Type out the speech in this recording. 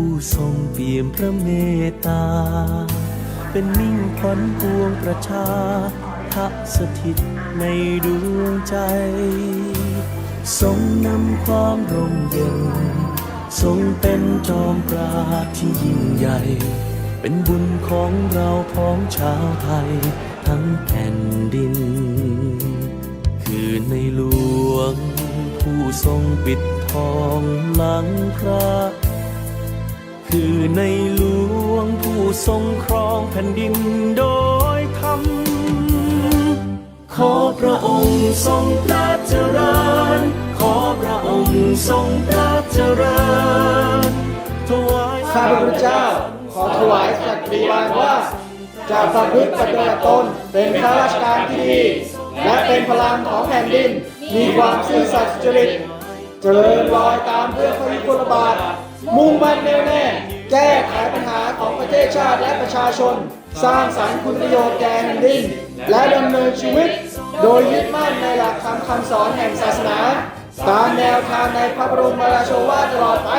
ผู้ทรงเปี่ยมพระเมตตา เป็นมิ่งขวัญปวงประชาทัสถิตในดวงใจ ทรงนำความร่มเย็น ทรงเป็นจอมปราที่ยิ่งใหญ่ เป็นบุญของเราพ้องชาวไทยทั้งแผ่นดิน คือในหลวงผู้ทรงปิดทองหลังพระ คือในหลวงผู้ทรงครองแผ่นดินโดยธรรม ขอพระองค์ทรงพระเจริญ ขอพระองค์ทรงพระเจริญถวายข้าพระเจ้า ขอถวายสัตย์ปฏิญาณว่าจะประพฤติปฏิบัติตนเป็นข้าราชการที่ดีและเป็นพลังของแผ่นดิน มีความซื่อสัตย์จริต เจริญรอยตามเพื่อพระยุคลบาท มุ่งมั่นแน่วแน่ แก้ไขปัญหาของประเทศชาติและประชาชน สร้างสรรค์คุณประโยชน์แก่แผ่นดิน และดำเนินชีวิต โดยยึดมั่นในหลักธรรมคำสอนแห่งศาสนา ตามแนวทางในพระบรมราโชวาทตลอดไป